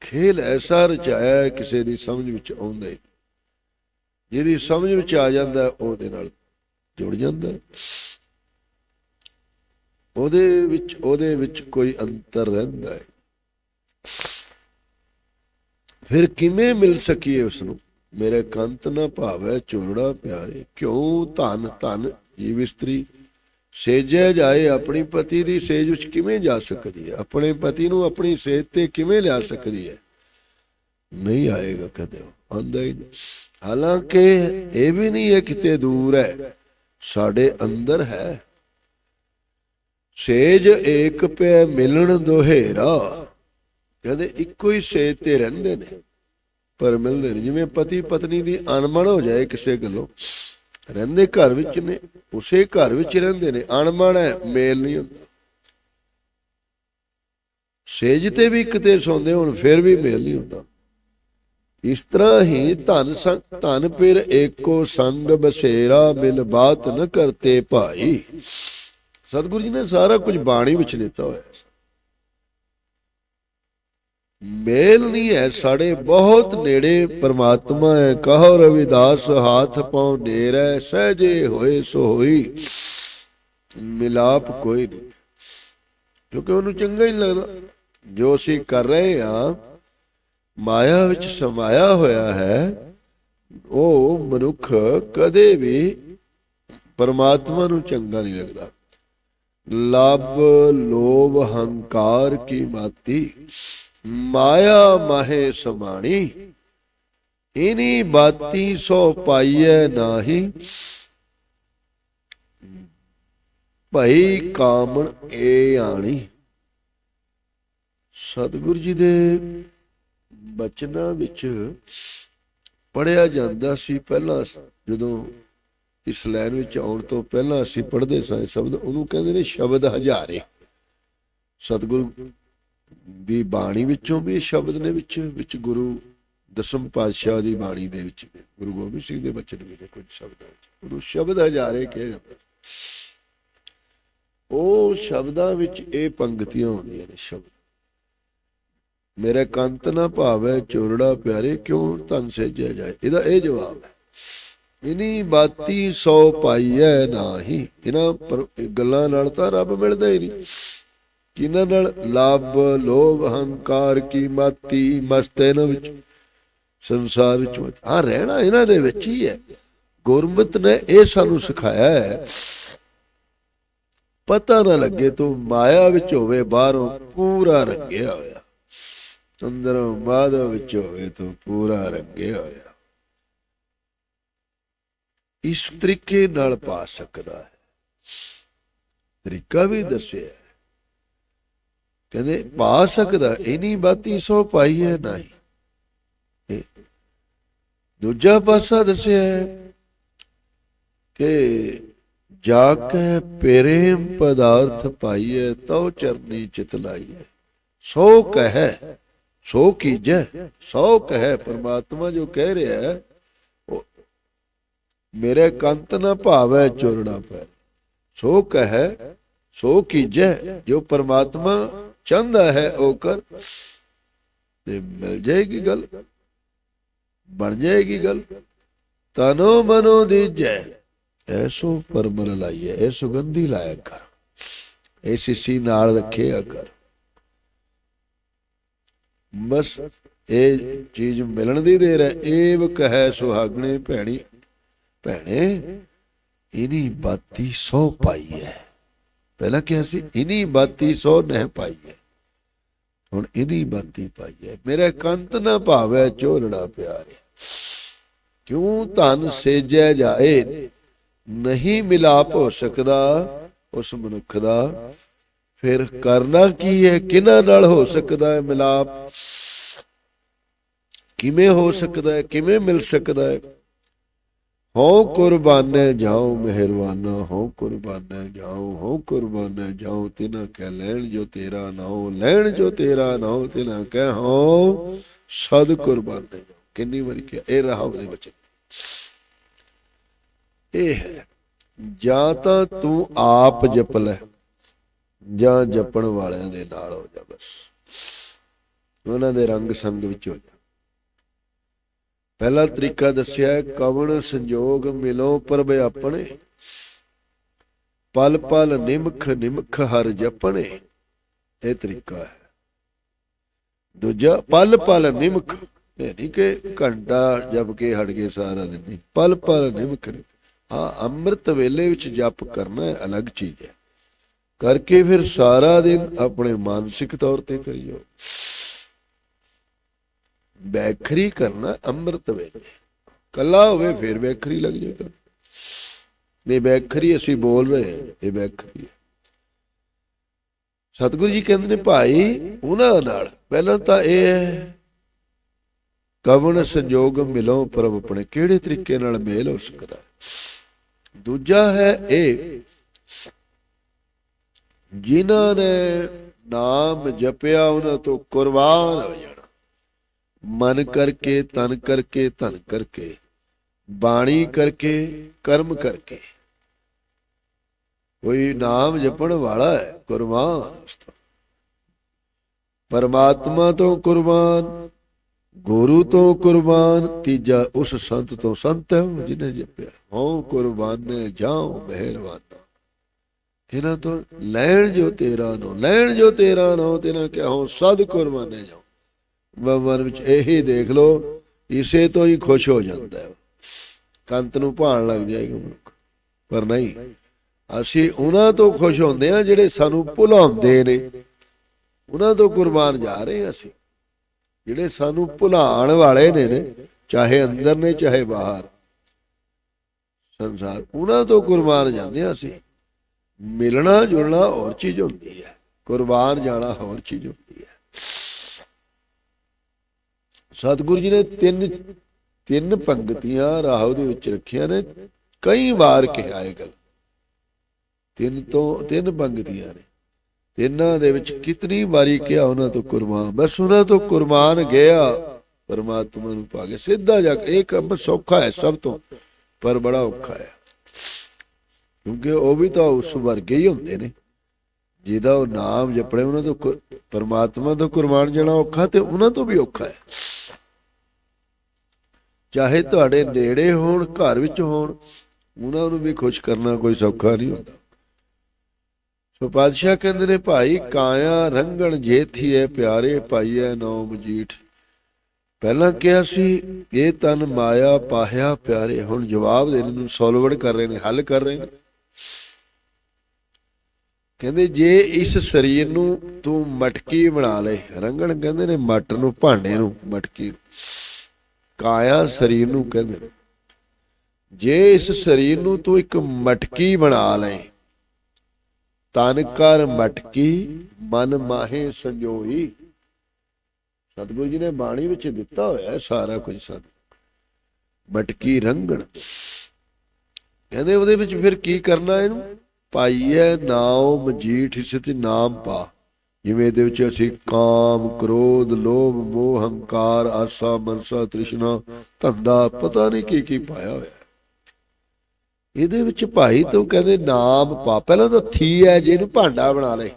ਖੇਲ ਐਸਾ ਰਚਾਇਆ ਕਿਸੇ ਦੀ ਸਮਝ ਵਿੱਚ ਆਉਂਦਾ ਜਿਹਦੀ ਸਮਝ ਵਿੱਚ ਆ ਜਾਂਦਾ ਹੈ, ਉਹਦੇ ਨਾਲ ਜੁੜ ਜਾਂਦਾ ਉਹਦੇ ਵਿੱਚ ਉਹਦੇ ਵਿੱਚ ਕੋਈ ਅੰਤਰ ਰਹਿੰਦਾ ਹੈ। ਫਿਰ ਕਿਵੇਂ ਮਿਲ ਸਕੀਏ ਉਸ ਨੂੰ ਮੇਰੇ ਕੰਤ ਨਾ ਭਾਵੈ ਚੋੜਾ ਪਿਆਰੇ ਕਿਉਂ ਧਨ ਧਨ ਜੀਵ ਇਸਤਰੀ ਸੇਜੈ ਜਾਏ ਆਪਣੀ ਪਤੀ ਦੀ ਸੇਜ ਵਿੱਚ ਕਿਵੇਂ ਜਾ ਸਕਦੀ ਹੈ? ਆਪਣੇ ਪਤੀ ਨੂੰ ਆਪਣੀ ਸੇਜ ਤੇ ਕਿਵੇਂ ਲਿਆ ਸਕਦੀ ਹੈ? ਨਹੀਂ ਆਏਗਾ ਕਦੇ। ਉਹ, ਹੀ ਹਾਲਾਂਕਿ ਇਹ ਵੀ ਨਹੀਂ ਹੈ ਕਿਤੇ ਦੂਰ ਹੈ। ਸਾਡੇ ਅੰਦਰ ਹੈ। ਸੇਜ ਏਕ ਪੈ ਮਿਲਣ ਦੁਹੇਰਾ। ਕਹਿੰਦੇ ਇੱਕੋ ਹੀ ਸੇਜ ਤੇ ਰਹਿੰਦੇ ਨੇ ਪਰ ਮਿਲਦੇ ਨੇ ਜਿਵੇਂ ਪਤੀ ਪਤਨੀ ਦੀ ਅਣਮਣ ਹੋ ਜਾਏ ਕਿਸੇ ਗੱਲੋਂ। ਰਹਿੰਦੇ ਘਰ ਵਿੱਚ ਨੇ, ਉਸੇ ਘਰ ਵਿੱਚ ਰਹਿੰਦੇ ਨੇ। ਅਣਮਣ ਹੈ, ਮੇਲ ਨਹੀਂ ਹੁੰਦਾ। ਸੇਜ ਤੇ ਵੀ ਕਿਤੇ ਸੌਂਦੇ ਹੁਣ, ਫਿਰ ਵੀ ਮੇਲ ਨਹੀਂ ਹੁੰਦਾ। ਇਸ ਤਰ੍ਹਾਂ ਹੀ ਧਨ ਸੰਗ, ਧਨ ਫਿਰ ਏਕੋ ਸੰਗ ਬਸੇਰਾ ਮਿਲ ਬਾਤ ਨ ਕਰਤੇ ਭਾਈ। ਸਤਿਗੁਰੂ ਜੀ ਨੇ ਸਾਰਾ ਕੁਝ ਬਾਣੀ ਵਿੱਚ ਦਿੱਤਾ ਹੋਇਆ ਹੈ। ਮੇਲ ਨਹੀਂ ਹੈ, ਸਾਡੇ ਬਹੁਤ ਨੇੜੇ ਪਰਮਾਤਮਾ ਹੈ। ਕਹੋ ਰਵਿਦਾਸ, ਹਾਥ ਪਾਉ ਨੇਰੈ ਸਹਜੇ ਹੋਏ ਸੋ ਹੋਈ ਮਿਲਾਪ ਕੋਈ ਨਹੀਂ। ਕਿਉਂਕਿ ਉਹਨੂੰ ਚੰਗਾ ਹੀ ਲੱਗਦਾ। ਜੋ ਅਸੀਂ ਕਰ ਰਹੇ ਹਾਂ, ਮਾਇਆ ਵਿੱਚ ਸਮਾਇਆ ਹੋਇਆ ਹੈ, ਉਹ ਮਨੁੱਖ ਕਦੇ ਵੀ ਪਰਮਾਤਮਾ ਨੂੰ ਚੰਗਾ ਨਹੀਂ ਲੱਗਦਾ। ਲਬ, ਲੋਭ, ਹੰਕਾਰ ਕੀ ਮਾਤੀ। ਮਾਇਆ ਮਾਹੇ ਸਮਾਣੀ। ਇਨੀ ਬਾਤੀ ਸੋ ਪਾਈਐ ਨਾਹੀ। ਭਈ ਕਾਮਣ ਏ ਆਣੀ। ਸਤਿਗੁਰੂ ਜੀ ਦੇ ਬਚਨਾਂ ਵਿੱਚ ਪੜਿਆ ਜਾਂਦਾ ਸੀ ਪਹਿਲਾਂ ਜਦੋਂ ਇਸ ਲਾਈਨ ਵਿੱਚ ਆਉਣ ਤੋਂ ਪਹਿਲਾਂ ਅਸੀਂ ਪੜ੍ਹਦੇ ਸਾਂ ਇਹ ਸ਼ਬਦ, ਉਹਨੂੰ ਕਹਿੰਦੇ ਨੇ ਸ਼ਬਦ ਹਜ਼ਾਰੇ। ਸਤਿਗੁਰੂ ਦੀ ਬਾਣੀ ਵਿੱਚੋਂ ਵੀ, ਸ਼ਬਦ ਨੇ ਵਿੱਚ ਵਿੱਚ ਗੁਰੂ ਦਸਮ ਪਾਤਸ਼ਾਹ ਦੀ ਬਾਣੀ ਦੇ ਵਿੱਚ ਗੁਰੂ ਗੋਬਿੰਦ ਸਿੰਘ ਦੇ ਬਚਨ ਵੀ ਨੇ ਕੁਝ ਸ਼ਬਦਾਂ ਵਿੱਚ। ਉਹਨੂੰ ਸ਼ਬਦ ਹਜ਼ਾਰੇ ਕਿਹਾ ਜਾਂਦਾ ਉਹ ਸ਼ਬਦਾਂ ਵਿੱਚ ਇਹ ਪੰਕਤੀਆਂ ਹੁੰਦੀਆਂ ਨੇ ਸ਼ਬਦ। ਮੇਰੇ ਕੰਤ ਨਾ ਭਾਵੈ ਚੋਰੜਾ ਪਿਆਰੇ, ਕਿਉਂ ਤਨ ਸੇਜਿਆ ਜਾਏ? ਇਹਦਾ ਇਹ ਜਵਾਬ ਹੈ, ਇਨੀ ਬਾਤੀ ਸੋ ਪਾਈਐ ਨਾਹੀ। ਇਹਨਾਂ ਗੱਲਾਂ ਨਾਲ ਤਾਂ ਰੱਬ ਮਿਲਦਾ ਹੀ ਨਹੀਂ। ਕਿਨਾਂ ਨਾਲ ਲਾਭ, ਲੋਭ, ਹੰਕਾਰ, ਕੀ ਮਾਤੀ, ਮਸਤ ਇਹਨਾਂ ਵਿੱਚ, ਸੰਸਾਰ ਵਿੱਚ ਮਤ ਆ ਰਹਿਣਾ ਇਹਨਾਂ ਦੇ ਵਿੱਚ ਹੀ ਹੈ। ਗੁਰਮਤ ਨੇ ਇਹ ਸਾਨੂੰ ਸਿਖਾਇਆ ਹੈ। ਪਤਾ ਨਾ ਲੱਗੇ ਤੂੰ ਮਾਇਆ ਵਿੱਚ ਹੋਵੇ, ਬਾਹਰੋਂ ਪੂਰਾ ਰੰਗਿਆ ਹੋਇਆ। ਅੰਦਰੋਂ ਮਾਧਵ ਵਿੱਚ ਹੋਵੇ, ਤੂੰ ਪੂਰਾ ਰੰਗਿਆ ਹੋਇਆ। ਇਸ ਤਰੀਕੇ ਨਾਲ ਪਾ ਸਕਦਾ ਹੈ। ਤਰੀਕਾ ਵੀ ਦੱਸਿਆ ਕਹਿੰਦੇ ਪਾ ਸਕਦਾ, ਇਨੀ ਬਾਤੀ ਸੋ ਪਾਈ ਹੈ ਨਹੀਂ। ਦੂਜਾ ਪਾਸਾ ਦੱਸਿਆ ਹੈ ਕਿ ਜਾ ਕੇ ਪ੍ਰੇਮ ਪਦਾਰਥ ਪਾਈਏ ਤਉ ਚਰਨੀ ਚਿਤ ਲਾਈਏ ਸੋ ਕਹੈ, ਸੋ ਕੀਜੈ, ਸੋ ਕਹੈ ਪਰਮਾਤਮਾ ਜੋ ਕਹਿ ਰਿਹਾ ਹੈ, ਉਹ ਮੇਰੇ ਕੰਤ ਨਾ ਭਾਵੈ ਚੁਰਣਾ ਪੈ। ਸੋ ਕਹੈ, ਸੋ ਕੀਜੈ, ਜੋ ਪਰਮਾਤਮਾ ਚਾਹੁੰਦਾ ਹੈ ਉਹ ਕਰ, ਤੇ ਮਿਲ ਜਾਏਗੀ ਗੱਲ, ਬਣ ਜਾਏਗੀ ਗੱਲ। ਤਨੋ ਮਨੋ ਦੀਜੈ ਐਸੋ ਪਰਮਲ ਲਾਈਏ ਇਹ ਸੁਗੰਧੀ ਲਾਇਆ ਕਰ। ਇਹ ਸਿੱਸੀ ਨਾਲ ਰੱਖਿਆ ਕਰ। ਬਸ ਇਹ ਚੀਜ਼ ਮਿਲਣ ਦੀ ਦੇਰ ਹੈ, ਏਵ ਕਹੈ ਸੁਹਾਗਣੇ ਭੈਣੀ, ਭੈਣੇ, ਇਨੀ ਬਾਤੀ ਸੋ ਪਾਈ ਹੈ। ਪਹਿਲਾਂ ਕਿਹਾ ਸੀ, ਇਨੀ ਬਾਤੀ ਸੋ ਨਹਿ ਪਾਈ ਹੈ ਹੁਣ ਇਨੀ ਬਾਤੀ ਪਾਈ ਹੈ ਮੇਰੇ ਕੰਤ ਨਾ ਭਾਵੈ ਝੋਲਣਾ ਪਿਆਰੇ। ਕਿਉਂ ਧਨ ਸੇਜੈ ਜਾਏ? ਨਹੀਂ ਮਿਲਾਪ ਹੋ ਸਕਦਾ ਉਸ ਮਨੁੱਖ ਦਾ। ਫਿਰ ਕਰਨਾ ਕੀ ਹੈ? ਕਿਹਨਾਂ ਨਾਲ ਹੋ ਸਕਦਾ ਹੈ ਮਿਲਾਪ? ਕਿਵੇਂ ਹੋ ਸਕਦਾ ਹੈ? ਕਿਵੇਂ ਮਿਲ ਸਕਦਾ ਹੈ? ਹੋ ਕੁਰਬਾਨੇ ਜਾਓ ਮਿਹਰਬਾਨਾ, ਹੋ ਕੁਰਬਾਨੇ ਜਾਓ, ਹੋ ਕੁਰਬਾਨੇ ਜਾਓ, ਤਿਨਾ ਕਹਿ ਲੈਣ ਜੋ ਤੇਰਾ ਨਾਉ ਲੈਣ ਜੋ ਤੇਰਾ ਨਾਉ ਤਿਨਾ ਕਹਿ ਹੋ, ਸਦ ਕੁਰਬਾਨੇ ਜਾਓ। ਕਿੰਨੀ ਵਾਰੀ ਕਿਹਾ? ਇਹ ਰਹਾਵ ਉਹਦੇ ਬਚਨ ਇਹ ਹੈ, ਜਾਂ ਤਾਂ ਤੂੰ ਆਪ ਜਪ ਲੈ, ਜਾਂ ਜਪਣ ਵਾਲਿਆਂ ਦੇ ਨਾਲ ਹੋ ਜਾ ਬਸ। ਉਹਨਾਂ ਦੇ ਰੰਗ ਸੰਗ ਵਿੱਚ ਹੋ ਜਾ। ਪਹਿਲਾ ਤਰੀਕਾ ਦੱਸਿਆ ਕਵਣ ਸੰਜੋਗ ਮਿਲੋ ਪ੍ਰਭ ਆਪਣੇ। ਪਲ ਪਲ ਨਿਮਖ ਨਿਮਖ ਹਰ ਜਪਣੇ। ਇਹ ਤਰੀਕਾ ਹੈ। ਦੂਜਾ, ਪਲ ਪਲ ਨਿਮਖ। ਇਹ ਨਹੀਂ ਕਿ ਘੰਟਾ ਜਪ ਕੇ ਹਟ ਗਏ ਸਾਰਾ ਦਿਨ ਪਲ ਪਲ ਨਿਮਖ। ਹਾਂ, ਅੰਮ੍ਰਿਤ ਵੇਲੇ ਵਿੱਚ ਜਪ ਕਰਨਾ ਇਹ ਅਲੱਗ ਚੀਜ਼ ਹੈ। ਕਰਕੇ ਫਿਰ ਸਾਰਾ ਦਿਨ ਆਪਣੇ ਮਾਨਸਿਕ ਤੌਰ ਤੇ ਕਰਿਓ। ਬੈਖਰੀ ਕਰਨਾ ਅੰਮ੍ਰਿਤ ਵੇਲੇ ਕੱਲਾ ਹੋਵੇ ਫਿਰ ਬੈਖਰੀ ਲੱਗ ਜਾਏਗਾ ਨਹੀਂ, ਬੈਖਰੀ ਅਸੀਂ ਬੋਲ ਰਹੇ ਹਾਂ, ਇਹ ਬੈਖਰੀ ਹੈ। ਸਤਿਗੁਰੂ ਜੀ ਕਹਿੰਦੇ ਨੇ, ਭਾਈ, ਉਹਨਾਂ ਨਾਲ। ਪਹਿਲਾਂ ਤਾਂ ਇਹ ਹੈ, ਕਵਣ ਸੰਜੋਗ ਮਿਲੋ ਪ੍ਰਭ ਆਪਣੇ। ਕਿਹੜੇ ਤਰੀਕੇ ਨਾਲ ਮੇਲ ਹੋ ਸਕਦਾ ਦੂਜਾ ਹੈ ਇਹ, ਜਿਨ੍ਹਾਂ ਨੇ ਨਾਮ ਜਪਿਆ, ਉਹਨਾਂ ਤੋਂ ਕੁਰਬਾਨ ਹੋ ਜਾਣਾ। ਮਨ ਕਰਕੇ, ਤਨ ਕਰਕੇ, ਧਨ ਕਰਕੇ, ਬਾਣੀ ਕਰਕੇ, ਕਰਮ ਕਰਕੇ। ਕੋਈ ਨਾਮ ਜਪਣ ਵਾਲਾ ਹੈ, ਕੁਰਬਾਨ ਉਸ ਤੋਂ। ਪਰਮਾਤਮਾ ਤੋਂ ਕੁਰਬਾਨ, ਗੁਰੂ ਤੋਂ ਕੁਰਬਾਨ, ਤੀਜਾ ਉਸ ਸੰਤ ਤੋਂ ਸੰਤ ਹੈ, ਜਿਹਨੇ ਜਪਿਆ। ਹਉ ਕੁਰਬਾਨੇ ਜਾਉ ਮਿਹਰਬਾਨਾ। ਕਿਨਾਂ ਤੋਂ? ਲੈਣ ਜੋ ਤੇਰਾ ਨੋ ਲੈਣ ਜੋ ਤੇਰਾ ਨੋ ਤੇਨਾ ਕਿਹਾ ਹੋ ਸਦ ਕੁਰਬਾਨੇ ਜਾਉ। ਮਨ ਵਿੱਚ ਇਹੀ ਦੇਖ ਲੋ ਇਸੇ ਤੋਂ ਹੀ ਖੁਸ਼ ਹੋ ਜਾਂਦਾ ਹੈ। ਕੰਤ ਨੂੰ ਭਾਣ ਲੱਗ ਜਾਏਗਾ ਮਨੁੱਖ। ਪਰ ਨਹੀਂ, ਅਸੀਂ ਉਹਨਾਂ ਤੋਂ ਖੁਸ਼ ਹੁੰਦੇ ਆ ਜਿਹੜੇ ਸਾਨੂੰ ਭੁਲਾਉਂਦੇ ਨੇ। ਉਹਨਾਂ ਤੋਂ ਕੁਰਬਾਨ ਜਾ ਰਹੇ ਹਾਂ ਅਸੀਂ। ਜਿਹੜੇ ਸਾਨੂੰ ਭੁਲਾਣ ਵਾਲੇ ਨੇ ਨੇ, ਚਾਹੇ ਅੰਦਰ ਨੇ, ਚਾਹੇ ਬਾਹਰ। ਸੰਸਾਰ, ਉਹਨਾਂ ਤੋਂ ਕੁਰਬਾਨ ਜਾਂਦੇ ਹਾਂ ਅਸੀਂ। ਮਿਲਣਾ ਜੁਲਣਾ ਹੋਰ ਚੀਜ਼ ਹੁੰਦੀ ਹੈ। ਕੁਰਬਾਨ ਜਾਣਾ ਹੋਰ ਚੀਜ਼ ਹੁੰਦੀ ਹੈ। ਸਤਿਗੁਰੂ ਜੀ ਨੇ ਤਿੰਨ ਤਿੰਨ ਪੰਕਤੀਆਂ ਰਾਹੋ ਦੇ ਵਿੱਚ ਰੱਖੀਆਂ ਨੇ, ਕਈ ਵਾਰ ਕਿਹਾ ਇਹ ਗੱਲ। ਤਿੰਨ ਤੋਂ, ਤਿੰਨ ਪੰਕਤੀਆਂ ਨੇ। ਤਿੰਨਾਂ ਦੇ ਵਿੱਚ ਕਿਤਨੀ ਵਾਰੀ ਕਿਹਾ ਉਹਨਾਂ ਤੋਂ ਕੁਰਬਾਨ। ਬਸ ਉਹਨਾਂ ਤੋਂ ਕੁਰਬਾਨ ਗਿਆ, ਪਰਮਾਤਮਾ ਨੂੰ ਪਾ ਕੇ। ਸਿੱਧਾ ਜਾ ਕੇ, ਇਹ ਕੰਮ ਸੌਖਾ ਹੈ ਸਭ ਤੋਂ, ਪਰ ਬੜਾ ਔਖਾ ਹੈ। ਕਿਉਂਕਿ ਉਹ ਵੀ ਤਾਂ ਉਸ ਵਰਗੇ ਹੀ ਹੁੰਦੇ ਨੇ। ਜਿਹਦਾ ਉਹ ਨਾਮ ਜਪੜੇ ਉਹਨਾਂ ਤੋਂ ਪਰਮਾਤਮਾ ਤੋਂ ਕੁਰਬਾਨ ਜਾਣਾ ਔਖਾ ਤੇ ਉਹਨਾਂ ਤੋਂ ਵੀ ਔਖਾ ਹੈ। ਚਾਹੇ ਤੁਹਾਡੇ ਨੇੜੇ ਹੋਣ, ਘਰ ਵਿੱਚ ਹੋਣ, ਉਹਨਾਂ ਨੂੰ ਵੀ ਖੁਸ਼ ਕਰਨਾ ਕੋਈ ਸੌਖਾ ਨਹੀਂ ਹੁੰਦਾ। ਸੋ ਪਾਤਸ਼ਾਹ ਕਹਿੰਦੇ ਨੇ, ਭਾਈ ਕਾਇਆ ਰੰਗਣ ਜੇਥੀਏ ਪਿਆਰੇ ਪਾਈਐ ਨੌ ਮਜੀਠ ਪਹਿਲਾਂ ਕਿਹਾ ਸੀ, ਇਹ ਤਨ ਮਾਇਆ ਪਾਹਿਆ ਪਿਆਰੇ। ਹੁਣ ਜਵਾਬ ਦੇਣ ਨੂੰ ਸੋਲਵਡ ਕਰ ਰਹੇ ਨੇ, ਹੱਲ ਕਰ ਰਹੇ ਨੇ। ਕਹਿੰਦੇ, ਜੇ ਇਸ ਸਰੀਰ ਨੂੰ ਤੂੰ ਮਟਕੀ ਬਣਾ ਲੈ, ਰੰਗਣ ਕਹਿੰਦੇ ਨੇ ਮਟ ਨੂੰ, ਭਾਂਡੇ ਨੂੰ ਮਟਕੀ, ਕਾਇਆ ਸਰੀਰ ਨੂੰ ਕਹਿੰਦੇ ਨੇ। ਜੇ ਇਸ ਸਰੀਰ ਨੂੰ ਤੂੰ ਇੱਕ ਮਟਕੀ ਬਣਾ ਲੈ, ਤਨ ਕਰ ਮਟਕੀ, ਮਨ ਮਾਹੇ ਸੰਜੋਈ। ਸਤਿਗੁਰੂ ਜੀ ਨੇ ਬਾਣੀ ਵਿੱਚ ਦਿੱਤਾ ਹੋਇਆ ਹੈ ਸਾਰਾ ਕੁਝ ਸਾਨੂੰ ਮਟਕੀ ਰੰਗਣ। ਕਹਿੰਦੇ ਉਹਦੇ ਵਿੱਚ ਫਿਰ ਕੀ ਕਰਨਾ ਇਹਨੂੰ? ਪਾਈਐ ਨਾਉ ਮਜੀਠ ਇਸ ਨਾਮ ਪਾ। ਜਿਵੇਂ ਇਹਦੇ ਵਿੱਚ ਅਸੀਂ ਕਾਮ, ਕ੍ਰੋਧ, ਲੋਭ, ਮੋਹ, ਹੰਕਾਰ, ਆਸਾ, ਮਨਸਾ, ਤ੍ਰਿਸ਼ਨਾ, ਧੰਦਾ, ਪਤਾ ਨਹੀਂ ਕੀ ਕੀ ਪਾਇਆ ਹੋਇਆ। ਇਹਦੇ ਵਿੱਚ ਭਾਈ ਤੂੰ ਕਹਿੰਦੇ ਨਾਮ ਪਾ। ਪਹਿਲਾਂ ਤਾਂ ਥੀ ਹੈ, ਜੇ ਇਹਨੂੰ ਭਾਂਡਾ ਬਣਾ ਲੈ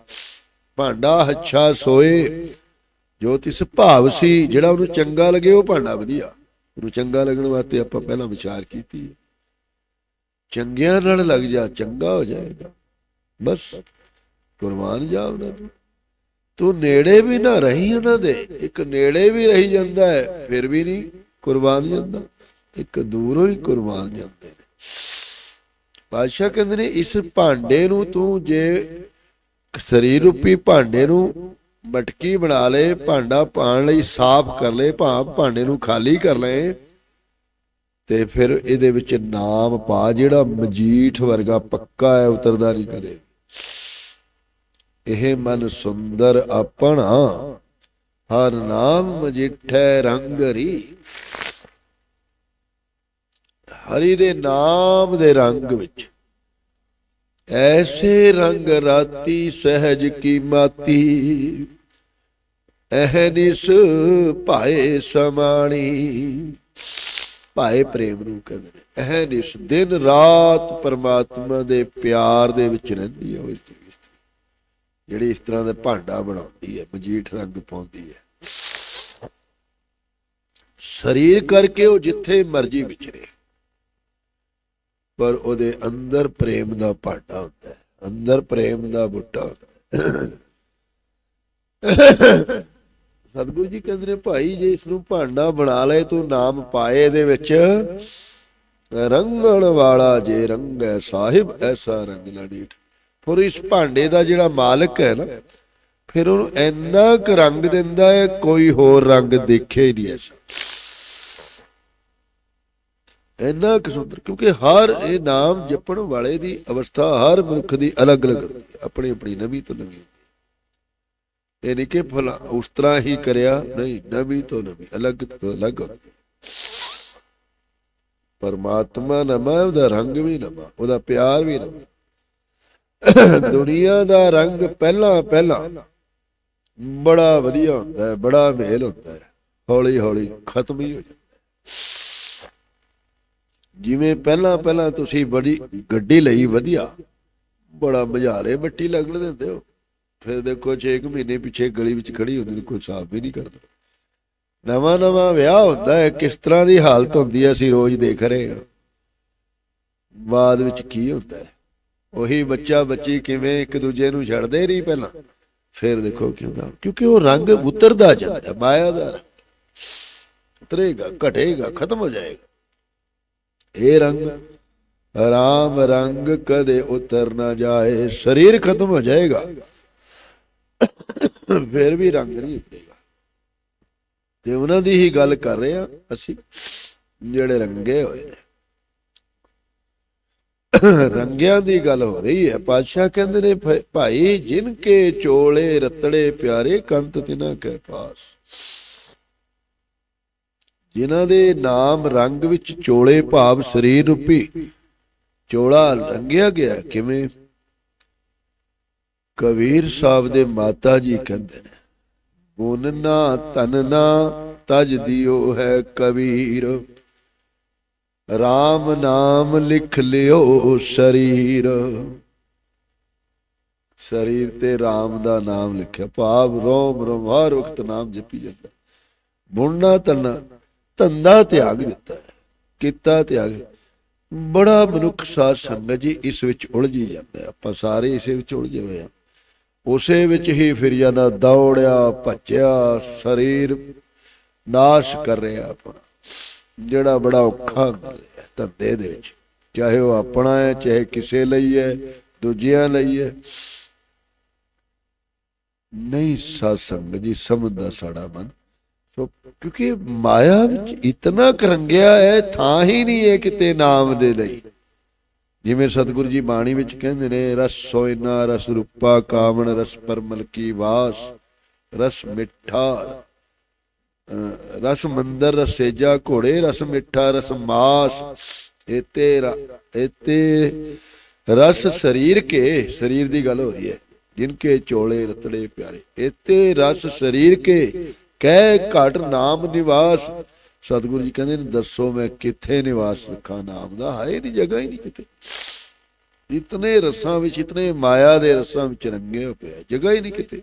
ਭਾਂਡਾ ਅੱਛਾ ਸੋਏ, ਜੋ ਤਿਸ ਭਾਵ ਸੀ, ਜਿਹੜਾ ਉਹਨੂੰ ਚੰਗਾ ਲੱਗੇ ਉਹ ਭਾਂਡਾ ਵਧੀਆ। ਉਹਨੂੰ ਚੰਗਾ ਲੱਗਣ ਵਾਸਤੇ ਆਪਾਂ ਪਹਿਲਾਂ ਵਿਚਾਰ ਕੀਤੀ ਹੈ। ਚੰਗਿਆਂ ਨਾਲ ਲੱਗ ਜਾ, ਚੰਗਾ ਹੋ ਜਾਏਗਾ। ਬਸ, ਕੁਰਬਾਨ ਜਾ ਉਹਨਾਂ ਤੋਂ ਤੂੰ ਨੇੜੇ ਵੀ ਨਾ ਰਹੀ ਉਹਨਾਂ ਦੇ, ਇੱਕ ਨੇੜੇ ਵੀ ਰਹੀ ਜਾਂਦਾ ਹੈ, ਫਿਰ ਵੀ ਨਹੀਂ ਕੁਰਬਾਨ ਜਾਂਦਾ। ਇੱਕ ਦੂਰੋਂ ਹੀ ਕੁਰਬਾਨ ਜਾਂਦੇ ਨੇ। ਬਾਦਸ਼ਾਹ ਕਹਿੰਦੇ ਨੇ, ਇਸ ਭਾਂਡੇ ਨੂੰ ਤੂੰ ਜੇ ਸਰੀਰ ਰੂਪੀ ਭਾਂਡੇ ਨੂੰ ਮਟਕੀ ਬਣਾ ਲੈ, ਭਾਂਡਾ ਪਾਣ ਲਈ ਸਾਫ਼ ਕਰ ਲੈ, ਭਾਵ ਭਾਂਡੇ ਨੂੰ ਖਾਲੀ ਕਰ ਲੈ ਤੇ ਫਿਰ ਇਹਦੇ ਵਿੱਚ ਨਾਮ ਪਾ, ਜਿਹੜਾ ਮਜੀਠ ਵਰਗਾ ਪੱਕਾ ਹੈ, ਉਤਰਦਾ ਨਹੀਂ ਕਦੇ ਇਹ ਮਨ ਸੁੰਦਰ ਆਪਣਾ ਹਰ ਨਾਮ ਮਜਿਠੈ ਰੰਗਰੀ ਹਰੀ ਦੇ ਨਾਮ ਦੇ ਰੰਗ ਵਿੱਚ ਐਸੇ ਰੰਗ ਰਾਤੀ ਸਹਿਜ ਕੀ ਮਾਤੀ ਅਹਨਿਸ ਭਾਏ ਸਮਾਣੀ। ਭਾਏ ਪ੍ਰੇਮ ਨੂੰ ਕਹਿੰਦੇ ਨੇ ਅਹਨਿਸ ਦਿਨ ਰਾਤ ਪਰਮਾਤਮਾ ਦੇ ਪਿਆਰ ਦੇ ਵਿੱਚ ਰਹਿੰਦੀ ਹੈ ਉਹ ਇਸਤਰੀ ਜਿਹੜੀ ਇਸ ਤਰ੍ਹਾਂ ਦਾ ਭਾਂਡਾ ਬਣਾਉਂਦੀ ਹੈ ਮਜੀਠ ਰੰਗ ਪਾਉਂਦੀ ਹੈ ਸਰੀਰ ਕਰਕੇ ਉਹ ਜਿੱਥੇ ਮਰਜ਼ੀ ਵਿਚਰੇ। ਪਰ ਉਹਦੇ ਅੰਦਰ ਪ੍ਰੇਮ ਦਾ ਭਾਂਡਾ ਹੁੰਦਾ ਹੈ, ਅੰਦਰ ਪ੍ਰੇਮ ਦਾ ਬੁੱਟਾ ਹੁੰਦਾ ਹੈ। ਸਤਿਗੁਰੂ ਜੀ ਕਹਿੰਦੇ ਨੇ, ਭਾਈ ਜੇ ਇਸ ਨੂੰ ਭਾਂਡਾ ਬਣਾ ਲਏ, ਤੂੰ ਨਾਮ ਪਾਏ ਇਹਦੇ ਵਿੱਚ, ਰੰਗਣ ਵਾਲਾ ਜੇ ਰੰਗੈ ਸਾਹਿਬ, ਐਸਾ ਰੰਗ ਨਾ ਡੀਠ। ਫਿਰ ਇਸ ਭਾਂਡੇ ਦਾ ਜਿਹੜਾ ਮਾਲਕ ਹੈ ਨਾ, ਫਿਰ ਉਹਨੂੰ ਇੰਨਾ ਕੁ ਰੰਗ ਦਿੰਦਾ ਹੈ, ਕੋਈ ਹੋਰ ਰੰਗ ਦੇਖੇ ਹੀ ਨਹੀਂ ਐਸਾ। ਇੰਨਾ ਕੁ ਸੁੰਦਰ, ਕਿਉਂਕਿ ਹਰ ਇਹ ਨਾਮ ਜਪਣ ਵਾਲੇ ਦੀ ਅਵਸਥਾ ਹਰ ਮਨੁੱਖ ਦੀ ਅਲੱਗ-ਅਲੱਗ ਆਪਣੀ ਆਪਣੀ ਨਵੀਂ ਤੋਂ ਨਵੀਂ। ਹੁੰਦੀ ਹੈ ਇਹ ਨਹੀਂ ਕਿ ਫਲਾ ਉਸ ਤਰ੍ਹਾਂ ਹੀ ਕਰਿਆ, ਨਹੀਂ, ਨਵੀਂ ਤੋਂ ਨਵੀਂ, ਅਲੱਗ ਤੋਂ ਅਲੱਗ ਹੁੰਦੀ ਪਰਮਾਤਮਾ ਨਮਾ, ਉਹਦਾ ਰੰਗ ਵੀ ਨਮਾ, ਉਹਦਾ ਪਿਆਰ ਵੀ ਨਮਾ। ਦੁਨੀਆ ਦਾ ਰੰਗ ਪਹਿਲਾਂ ਪਹਿਲਾਂ ਬੜਾ ਵਧੀਆ ਹੁੰਦਾ ਹੈ, ਬੜਾ ਮੇਲ ਹੁੰਦਾ ਹੈ ਹੌਲੀ ਹੌਲੀ ਖਤਮ ਹੀ ਹੋ ਜਾਂਦਾ ਹੈ। ਜਿਵੇਂ ਪਹਿਲਾਂ ਪਹਿਲਾਂ ਤੁਸੀਂ ਬੜੀ ਗੱਡੀ ਲਈ, ਵਧੀਆ, ਬੜਾ ਮਝਾਲੇ ਬੱਟੀ ਲੱਗਣ ਦਿੰਦੇ ਹੋ। ਫਿਰ ਦੇਖੋ 6 ਮਹੀਨੇ ਪਿੱਛੇ ਗਲੀ ਵਿੱਚ ਖੜੀ ਹੁੰਦੀ ਨੂੰ ਕੋਈ ਸਾਫ਼ ਵੀ ਨਹੀਂ ਕਰਦਾ। ਨਵਾਂ ਨਵਾਂ ਵਿਆਹ ਹੁੰਦਾ ਹੈ, ਕਿਸ ਤਰ੍ਹਾਂ ਦੀ ਹਾਲਤ ਹੁੰਦੀ ਹੈ, ਅਸੀਂ ਰੋਜ਼ ਦੇਖ ਰਹੇ ਹਾਂ। ਬਾਅਦ ਵਿੱਚ ਕੀ ਹੁੰਦਾ ਹੈ? ਉਹੀ ਬੱਚਾ ਬੱਚੀ ਕਿਵੇਂ ਇੱਕ ਦੂਜੇ ਨੂੰ ਛੱਡਦੇ ਨਹੀਂ ਪਹਿਲਾਂ। ਫਿਰ ਦੇਖੋ ਕੀ ਹੁੰਦਾ। ਕਿਉਂਕਿ ਉਹ ਰੰਗ ਉਤਰਦਾ ਜਾਂਦਾ ਮਾਇਆ ਦਾ ਉਤਰੇਗਾ, ਘਟੇਗਾ, ਖਤਮ ਹੋ ਜਾਏਗਾ। ਇਹ ਰੰਗ, ਰਾਮ ਰੰਗ ਕਦੇ ਉਤਰ ਨਾ ਜਾਏ, ਸਰੀਰ ਖਤਮ ਹੋ ਜਾਏਗਾ। ਫਿਰ ਵੀ ਰੰਗ ਨਹੀਂ ਉਤਰੇਗਾ ਤੇ ਉਹਨਾਂ ਦੀ ਹੀ ਗੱਲ ਕਰ ਰਹੇ ਆ ਅਸੀਂ, ਜਿਹੜੇ ਰੰਗੇ ਹੋਏ ਨੇ। ਰੰਗਿਆਂ ਦੀ ਗੱਲ ਹੋ ਰਹੀ ਹੈ। ਪਾਤਸ਼ਾਹ ਕਹਿੰਦੇ ਨੇ ਭਾਈ, ਜਿਨ ਕੇ ਚੋਲੇ ਰਤੜੇ ਪਿਆਰੇ ਕੰਤ ਤਿਨਾ ਕੇ ਪਾਸ। ਜਿਨ੍ਹਾਂ ਦੇ ਨਾਮ ਰੰਗ ਵਿੱਚ ਚੋਲੇ ਭਾਵ ਸਰੀਰ ਰੂਪੀ ਚੋਲਾ ਰੰਗਿਆ ਗਿਆ, ਕਿਵੇਂ? ਕਬੀਰ ਸਾਹਿਬ ਦੇ ਮਾਤਾ ਜੀ ਕਹਿੰਦੇ ਨੇ ਬੁਨਨਾ ਤਨਨਾ ਤਜ ਦਿਓ ਹੈ ਕਬੀਰ। RAM ਨਾਮ ਲਿਖ ਲਿਓ ਸਰੀਰ। ਸਰੀਰ ਤੇ RAM ਦਾ ਨਾਮ ਲਿਖਿਆ। ਭਾਵ ਰੋਮ ਰੋਮ ਹਰ ਵਕਤ ਨਾਮ ਜਪੀ ਜਾਂਦਾ। ਬੁਣਨਾ ਤੰਨਾ ਧੰਦਾ ਤਿਆਗ ਦਿੱਤਾ ਹੈ, ਕੀਤਾ ਤਿਆਗ। ਬੜਾ ਮਨੁੱਖ ਸਾਧ ਸੰਗਤ ਜੀ ਇਸ ਵਿੱਚ ਉਲਝੀ ਜਾਂਦਾ ਆਪਾਂ ਸਾਰੇ ਇਸੇ ਵਿੱਚ ਉਲਝੇ ਹੋਏ ਆ ਉਸੇ ਵਿੱਚ ਹੀ ਫਿਰ ਜਾਂਦਾ ਦੌੜਿਆ, ਭੱਜਿਆ, ਸਰੀਰ ਨਾਸ਼ ਕਰ ਰਿਹਾ ਆਪਣਾ। ਜਿਹੜਾ ਬੜਾ ਔਖਾ ਮਿਲ ਰਿਹਾ ਧੰਦੇ ਦੇ ਵਿੱਚ। ਚਾਹੇ ਉਹ ਆਪਣਾ ਹੈ, ਚਾਹੇ ਕਿਸੇ ਲਈ ਹੈ, ਦੂਜਿਆਂ ਲਈ ਹੈ। ਨਹੀਂ ਸਤਸੰਗ ਜੀ ਸਮਝਦਾ ਸਾਡਾ ਮਨ। ਸੋ ਕਿਉਂਕਿ ਮਾਇਆ ਵਿੱਚ ਇਤਨਾ ਕਰੰਗਿਆ ਹੈ, ਥਾਂ ਹੀ ਨਹੀਂ ਹੈ ਕਿਤੇ ਨਾਮ ਦੇ ਲਈ। ਜਿਵੇਂ ਸਤਿਗੁਰੂ ਜੀ ਬਾਣੀ ਵਿੱਚ ਕਹਿੰਦੇ ਨੇ, ਰਸ ਸੋਇਨਾ ਰਸ ਰੂਪਾ, ਕਾਵਣ ਰਸ ਪਰਮਲ ਕੀ ਵਾਸ, ਰਸ ਮਿੱਠਾ ਰਸ ਮੰਦਰ ਰਸੇਜਾ ਘੋੜੇ, ਰਸ ਮਿੱਠਾ ਰਸ ਮਾਸ ਇਤੇ ਇਤੇ ਰਸ ਸਰੀਰ ਕੇ, ਸਰੀਰ ਦੀ ਗੱਲ ਹੋ ਰਹੀ ਹੈ ਜਿਨਕੇ ਚੋਲੇ ਰਤੜੇ ਪਿਆਰੇ ਇਤੇ ਰਸ ਸਰੀਰ ਕੇ, ਕਹਿ ਘਟ ਨਾਮ ਨਿਵਾਸ ਸਤਿਗੁਰੂ ਜੀ ਕਹਿੰਦੇ ਨੇ, ਦੱਸੋ ਮੈਂ ਕਿੱਥੇ ਨਿਵਾਸ ਰੱਖਾਂ ਨਾਮ ਦਾ? ਹੈ ਨਹੀਂ ਜਗ੍ਹਾ ਹੀ ਨਹੀਂ ਕਿਤੇ। ਇਤਨੇ ਰਸਾਂ ਵਿੱਚ, ਇਤਨੇ ਮਾਇਆ ਦੇ ਰਸਾਂ ਵਿੱਚ ਰੰਗੇ ਹੋ ਪਿਆ ਜਗ੍ਹਾ ਹੀ ਨਹੀਂ ਕਿਤੇ।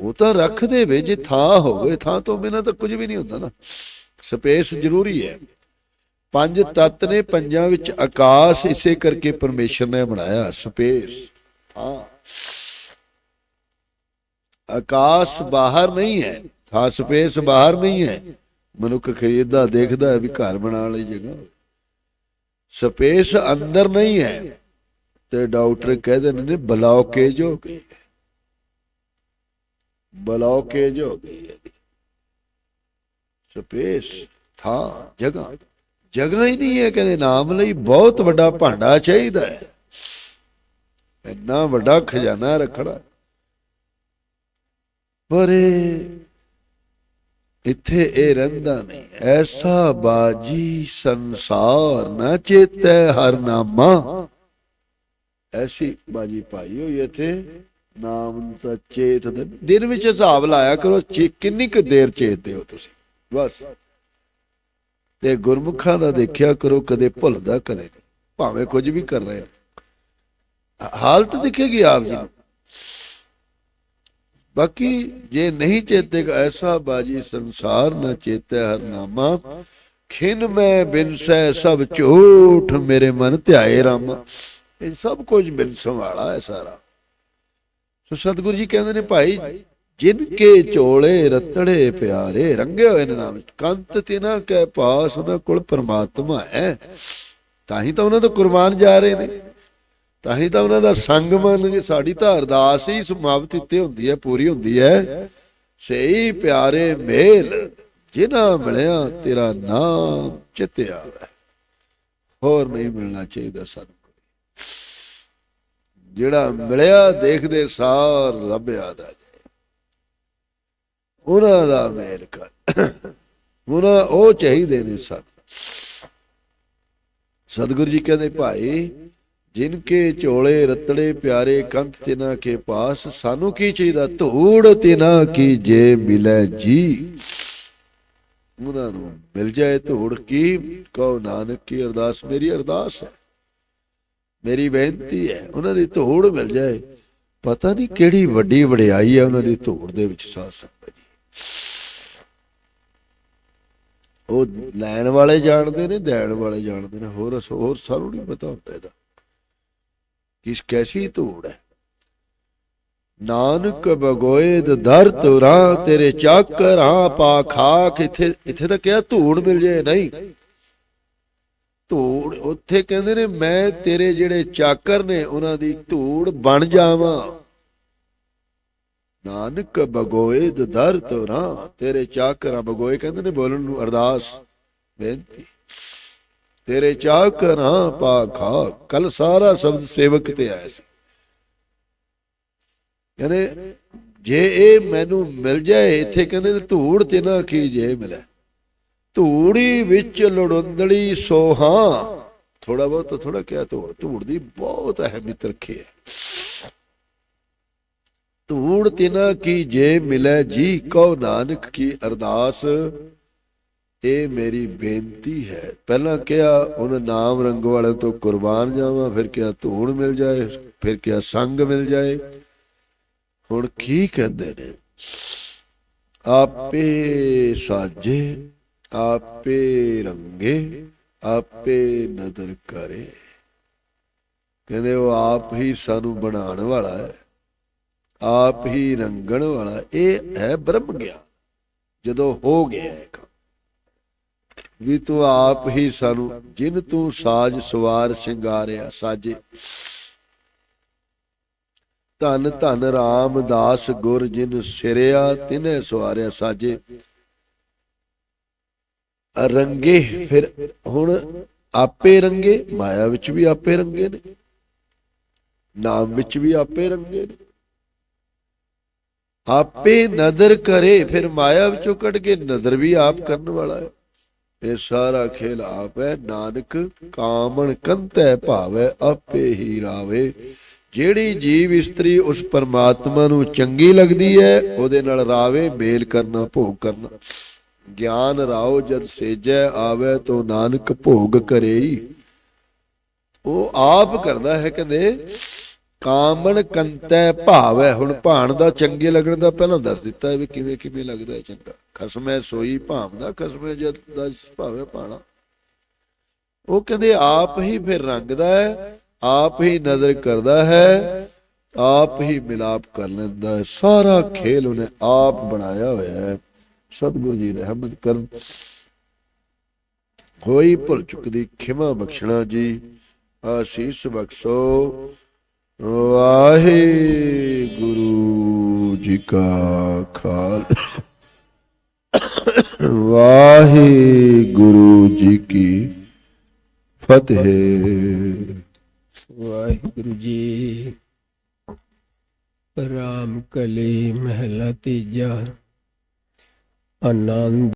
ਉਹ ਤਾਂ ਰੱਖ ਦੇਵੇ ਜੇ ਥਾਂ ਹੋਵੇ, ਥਾਂ ਤੋਂ ਬਿਨਾਂ ਤਾਂ ਕੁਝ ਵੀ ਨਹੀਂ ਹੁੰਦਾ ਨਾ। ਸਪੇਸ ਜ਼ਰੂਰੀ ਹੈ। ਪੰਜ ਤੱਤ ਨੇ ਪੰਜਾਂ ਵਿੱਚ ਆਕਾਸ਼, ਇਸੇ ਕਰਕੇ ਪਰਮੇਸ਼ਰ ਨੇ ਬਣਾਇਆ ਸਪੇਸ, ਥਾਂ। ਆਕਾਸ਼ ਬਾਹਰ ਨਹੀਂ ਹੈ। ਥਾਂ ਸਪੇਸ ਬਾਹਰ ਨਹੀਂ ਹੈ। ਮਨੁੱਖ ਖਰੀਦਦਾ, ਦੇਖਦਾ ਹੈ ਵੀ ਘਰ ਬਣਾਉਣ ਲਈ ਜਗ੍ਹਾ। ਸਪੇਸ ਅੰਦਰ ਨਹੀਂ ਹੈ। ਤੇ ਡਾਕਟਰ ਕਹਿੰਦੇ ਨੇ ਬਲੌਕੇਜ ਹੋ ਗਈ ਬਲੌਕੇਜ ਹੋ ਗਈ ਸਪੇਸ, ਥਾਂ, ਜਗ੍ਹਾ। ਜਗ੍ਹਾ ਹੀ ਨਹੀਂ ਹੈ ਕਹਿੰਦੇ, ਨਾਮ ਲਈ ਬਹੁਤ ਵੱਡਾ ਭਾਂਡਾ ਚਾਹੀਦਾ ਹੈ। ਇੰਨਾ ਵੱਡਾ ਖਜ਼ਾਨਾ ਰੱਖਣਾ। ਪਰ ਇੱਥੇ ਇਹ ਰਹਿੰਦਾ ਨਹੀਂ। ਐਸਾ ਬਾਜੀ ਸੰਸਾਰ ਨਾ ਚੇਤੈ, ਹਰ ਨਾਮਾ। ਐਸੀ ਬਾਜੀ ਪਾਈ ਹੋਈ ਇੱਥੇ। ਨਾਮ ਤਾਂ ਚੇਤ ਦਿਨ ਵਿੱਚ ਹਿਸਾਬ ਲਾਇਆ ਕਰੋ ਕਿੰਨੀ ਕੁ ਦੇਰ ਚੇਤਦੇ ਹੋ ਤੁਸੀਂ? ਬਸ। ਤੇ ਗੁਰਮੁਖਾਂ ਦਾ ਦੇਖਿਆ ਕਰੋ, ਕਦੇ ਭੁੱਲਦਾ ਕਦੇ ਨਹੀਂ। ਭਾਵੇਂ ਕੁਝ ਵੀ ਕਰ ਰਹੇ ਹਾਲਤ ਦਿਖੇਗੀ ਆਪ ਜੀ ਨੂੰ। ਬਾਕੀ ਜੇ ਨਹੀਂ ਚੇਤੇਗਾ ਐਸਾ ਬਾਜੀ ਸੰਸਾਰ ਨਾ ਚੇਤੈ ਹਰ ਨਾਮਾ, ਖਿਨ ਮੈਂ ਬਿਨਸੈ ਸਭ ਝੂਠ ਮੇਰੇ ਮਨ ਧਿਆਏ ਰਾਮਾ। ਇਹ ਸਭ ਕੁਝ ਬਿਨ ਸੰਭਾਲਾ ਹੈ ਸਾਰਾ। ਸੋ ਸਤਿਗੁਰੂ ਜੀ ਕਹਿੰਦੇ ਨੇ ਭਾਈ, ਜਿਨ ਕੇ ਚੋਲੇ ਰਤੜੇ ਪਿਆਰੇ ਰੰਗੇ ਹੋਏ ਨੇ ਨਾਮ ਕੰਤ ਤਿਨਾ ਕੈ ਪਾਸ ਉਹਨਾਂ ਕੋਲ ਪਰਮਾਤਮਾ ਹੈ। ਤਾਂ ਹੀ ਤਾਂ ਉਹਨਾਂ ਤੋਂ ਕੁਰਬਾਨ ਜਾ ਰਹੇ ਨੇ। ਤਾਂ ਹੀ ਤਾਂ ਉਹਨਾਂ ਦਾ ਸੰਗ ਮੰਨ ਸਾਡੀ ਤਾਂ ਅਰਦਾਸ ਹੀ ਸਮਾਪਤ ਇੱਥੇ ਹੁੰਦੀ ਹੈ, ਪੂਰੀ ਹੁੰਦੀ ਹੈ। ਸਹੀ ਪਿਆਰੇ ਮੇਲ, ਜਿਨ੍ਹਾਂ ਮਿਲਿਆ ਤੇਰਾ ਨਾਮ ਚਿੱਤੇ ਆਵੇ ਹੋਰ ਨਹੀਂ ਮਿਲਣਾ ਚਾਹੀਦਾ ਸਾਨੂੰ ਜਿਹੜਾ ਮਿਲਿਆ ਦੇਖਦੇ ਸਾਰ ਰੱਬ ਯਾਦ ਆ ਜਾਏ ਉਹਨਾਂ ਦਾ ਮੇਲ ਕਰ। ਉਹਨਾਂ ਉਹ ਚਾਹੀਦੇ ਨੇ ਸਨ। ਸਤਿਗੁਰੂ ਜੀ ਕਹਿੰਦੇ, ਭਾਈ ਜਿਨ ਕੇ ਝੋਲੇ ਰਤੜੇ ਪਿਆਰੇ ਕੰਤ ਤਿਨਾ ਕੇ ਪਾਸ, ਸਾਨੂੰ ਕੀ ਚਾਹੀਦਾ? ਧੂੜ ਤਿਨਾ ਕੀ ਜੇ ਮਿਲੇ ਜੀ। ਉਹਨਾਂ ਨੂੰ ਮਿਲ ਜਾਏ ਧੂੜ ਕੀ? ਕਹੋ ਨਾਨਕ ਕੀ ਅਰਦਾਸ? ਮੇਰੀ ਅਰਦਾਸ ਹੈ। ਮੇਰੀ ਬੇਨਤੀ ਹੈ, ਉਹਨਾਂ ਦੀ ਧੂੜ ਮਿਲ ਜਾਏ। ਪਤਾ ਨਹੀਂ ਕਿਹੜੀ ਵੱਡੀ ਵਡਿਆਈ ਹੈ ਉਹਨਾਂ ਦੀ ਧੂੜ ਦੇ ਵਿੱਚ ਸਾਧ ਸੰਗਤ ਜੀ। ਉਹ ਲੈਣ ਵਾਲੇ ਜਾਣਦੇ ਨੇ, ਦੇਣ ਵਾਲੇ ਜਾਣਦੇ ਨੇ, ਹੋਰ ਅਸ- ਹੋਰ ਸਾਨੂੰ ਨਹੀਂ ਪਤਾ ਹੁੰਦਾ ਇਹਦਾ। ਕਿਸ ਕੈਸੀ ਧੂੜ ਹੈ? ਨਾਨਕ ਬਗੋਏਦ ਦਰ ਤੁਰਾ ਤੇਰੇ ਚਾਕਰ ਹਾਂ ਪਾ ਖਾਕ ਇੱਥੇ ਇੱਥੇ ਤਾਂ ਕਿਹਾ ਧੂੜ ਮਿਲ ਜੇ, ਨਹੀਂ। ਧੂੜ, ਉੱਥੇ ਕਹਿੰਦੇ ਨੇ, ਮੈਂ ਤੇਰੇ ਜਿਹੜੇ ਚਾਕਰ ਨੇ, ਉਹਨਾਂ ਦੀ ਧੂੜ ਬਣ ਜਾਵਾਂ। ਨਾਨਕ ਬਗੋਏਦ ਦਰ ਤੁਰਾ ਤੇਰੇ ਚਾਕਰਾਂ ਬਗੋਏ, ਕਹਿੰਦੇ ਨੇ ਬੋਲਣ ਨੂੰ ਅਰਦਾਸ, ਬੇਨਤੀ। ਤੇਰੇ ਚਾਕਰਾਂ ਪਾ ਖਾ ਕੱਲ ਸਾਰਾ ਸ਼ਬਦ ਸੇਵਕ ਤੇ ਆਇਆ ਸੀ। ਕਹਿੰਦੇ ਜੇ ਇਹ ਮੈਨੂੰ ਮਿਲ ਜਾਏ, ਇੱਥੇ ਕਹਿੰਦੇ ਧੂੜ ਤੇ ਨਾ ਕੀ ਜੇ ਮਿਲੇ। ਧੂੜੀ ਵਿੱਚ ਲੜੁੰਦਲੀ ਸੋਹਾਂ। ਥੋੜਾ ਬਹੁਤ ਥੋੜਾ ਕਿਹਾ ਧੂੜ। ਧੂੜ ਦੀ ਬਹੁਤ ਅਹਿਮੀਅਤ ਰੱਖੀ ਹੈ। ਧੂੜ ਤਿਨਾ ਕੀ ਜੇ ਮਿਲੇ, ਜੀ ਕਉ ਨਾਨਕ ਕੀ ਅਰਦਾਸ। ਇਹ ਮੇਰੀ ਬੇਨਤੀ ਹੈ। ਪਹਿਲਾਂ ਕਿਹਾ ਉਹਨੇ ਨਾਮ ਰੰਗ ਵਾਲੇ ਤੋਂ ਕੁਰਬਾਨ ਜਾਵਾਂ, ਫਿਰ ਕਿਹਾ ਧੂਣ ਮਿਲ ਜਾਏ, ਫਿਰ ਕਿਹਾ ਸੰਗ ਮਿਲ ਜਾਏ। ਹੁਣ ਕੀ ਕਹਿੰਦੇ ਨੇ? ਆਪੇ ਸਾਜੇ, ਆਪੇ ਰੰਗੇ, ਆਪੇ ਨਦਰ ਕਰੇ। ਕਹਿੰਦੇ, ਉਹ ਆਪ ਹੀ ਸਾਨੂੰ ਬਣਾਉਣ ਵਾਲਾ ਹੈ, ਆਪ ਹੀ ਰੰਗਣ ਵਾਲਾ ਇਹ ਹੈ ਬ੍ਰਹਮ ਗਿਆਨ। ਜਦੋਂ ਹੋ ਗਿਆ ਇਹ ਕੰਮ। ਵੀ ਤੂੰ ਆਪ ਹੀ ਸਾਨੂੰ ਜਿਨ ਤੂੰ ਸਾਜ ਸਵਾਰ ਸ਼ਿੰਗਾਰਿਆ ਸਾਜੇ। ਧੰਨ ਧੰਨ ਰਾਮਦਾਸ ਗੁਰ ਜਿਨ ਸਿਰਿਆ ਤਿਨੇ ਸਵਾਰਿਆ ਸਾਜੇ। ਰੰਗੇ ਫਿਰ ਹੁਣ ਆਪੇ ਰੰਗੇ, ਮਾਇਆ ਵਿੱਚ ਵੀ ਆਪੇ ਰੰਗੇ ਨੇ, ਨਾਮ ਵਿੱਚ ਵੀ ਆਪੇ ਰੰਗੇ ਨੇ। ਆਪੇ ਨਦਰ ਕਰੇ ਫਿਰ ਮਾਇਆ ਵਿੱਚੋਂ ਕੱਢ ਕੇ ਨਦਰ ਵੀ ਆਪ ਕਰਨ ਵਾਲਾ ਹੈ। ਇਹ ਸਾਰਾ ਖੇਲ ਆਪ ਨਾਨਕ ਕਾਮਣ ਕੰਤੈ ਭਾਵੈ, ਆਪੇ ਹੀ ਰਾਵੇ। ਜਿਹੜੀ ਜੀਵ ਇਸਤਰੀ ਉਸ ਪਰਮਾਤਮਾ ਨੂੰ ਚੰਗੀ ਲੱਗਦੀ ਹੈ, ਉਹਦੇ ਨਾਲ ਰਾਵੇ, ਮੇਲ ਕਰਨਾ, ਭੋਗ ਕਰਨਾ। ਗਿਆਨ ਰਾਓ ਜਦ ਸੇਜੈ ਆਵੇ, ਤੋ ਨਾਨਕ ਭੋਗ ਕਰੇ ਉਹ ਆਪ ਕਰਦਾ ਹੈ, ਕਹਿੰਦੇ ਕਾਮਣ ਕੰਤੈ ਹੈ ਹੁਣ ਭਾਣ ਦਾ ਚੰਗੇ ਲੱਗਣ ਦਾ ਪਹਿਲਾਂ ਦੱਸ ਦਿੱਤਾ ਹੈ ਵੀ ਕਿਵੇਂ ਕਿਵੇਂ ਲੱਗਦਾ ਹੈ ਚੰਗਾ। ਖਸਮੈ ਸੋਈ ਭਾਵਦਾ, ਖਸਮੈ ਜਦ ਦਾ ਭਾਵੇਂ ਭਾਣਾ। ਉਹ ਕਹਿੰਦੇ, ਆਪ ਹੀ ਫਿਰ ਰੰਗਦਾ ਹੈ, ਆਪ ਹੀ ਨਜ਼ਰ ਕਰਦਾ ਹੈ, ਆਪ ਹੀ ਮਿਲਾਪ ਕਰ ਲੈਂਦਾ ਹੈ। ਸਾਰਾ ਖੇਲ ਉਹਨੇ ਆਪ ਬਣਾਇਆ ਹੋਇਆ ਹੈ। ਸਤਿਗੁਰੂ ਜੀ ਰਹਿਮਤ ਕਰਨ। ਹੋਈ ਭੁੱਲ ਚੁੱਕਦੀ, ਖਿਮਾ ਬਖਸ਼ਣਾ ਜੀ। ਆਸੀਸ ਬਖਸ਼ੋ। ਵਾਹਿਗੁਰੂ ਜੀ ਕਾ ਖਾਲ ਵਾਹਿਗੁਰੂ ਜੀ ਕੀ ਫਤਿਹ। ਵਾਹਿਗੁਰੂ ਜੀ, ਰਾਮ ਕਲੀ ਮਹਿਲਾ ਤੀਜਾ। ਆਨੰਦ